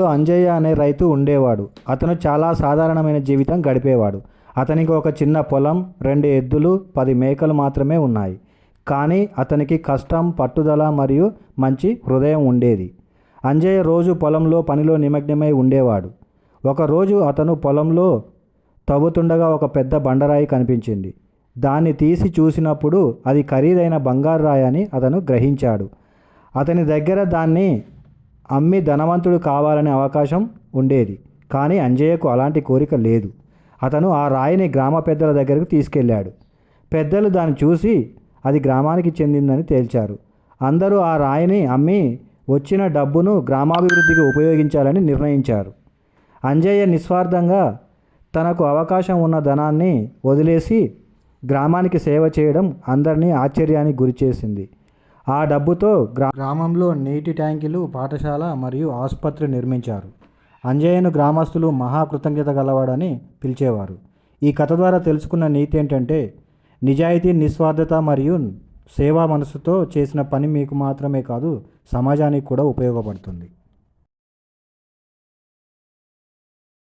అంజయ్య అనే రైతు ఉండేవాడు. అతను చాలా సాధారణమైన జీవితం గడిపేవాడు. అతనికి ఒక చిన్న పొలం రెండు ఎద్దులు పది మేకలు మాత్రమే ఉన్నాయి. కానీ అతనికి కష్టం పట్టుదల మరియు మంచి హృదయం ఉండేది. అంజయ్య రోజు పొలంలో పనిలో నిమగ్నమై ఉండేవాడు. ఒకరోజు అతను పొలంలో తవ్వుతుండగా ఒక పెద్ద బండరాయి కనిపించింది. దాన్ని తీసి చూసినప్పుడు అది ఖరీదైన బంగారు రాయి అని అతను గ్రహించాడు. అతని దగ్గర దాన్ని అమ్మి ధనవంతుడు కావాలనే అవకాశం ఉండేది కానీ అంజయ్యకు అలాంటి కోరిక లేదు. అతను ఆ రాయిని గ్రామ పెద్దల దగ్గరకు తీసుకెళ్ళాడు. పెద్దలు దాన్ని చూసి అది గ్రామానికి చెందిందని తేల్చారు. అందరూ ఆ రాయిని అమ్మి వచ్చిన డబ్బును గ్రామాభివృద్ధికి ఉపయోగించాలని నిర్ణయించారు. అంజయ్య నిస్వార్థంగా తనకు అవకాశం ఉన్న ధనాన్ని వదిలేసి గ్రామానికి సేవ చేయడం అందరినీ ఆశ్చర్యానికి గురిచేసింది. ఆ డబ్బుతో గ్రా గ్రామంలో నీటి ట్యాంకులు పాఠశాల మరియు ఆసుపత్రి నిర్మించారు. అంజయ్యను గ్రామస్తులు మహాకృతజ్ఞత గలవాడని పిలిచేవారు. ఈ కథ ద్వారా తెలుసుకున్న నీతి ఏంటంటే నిజాయితీ నిస్వార్థత మరియు సేవా మనసుతో చేసిన పని మీకు మాత్రమే కాదు సమాజానికి కూడా ఉపయోగపడుతుంది.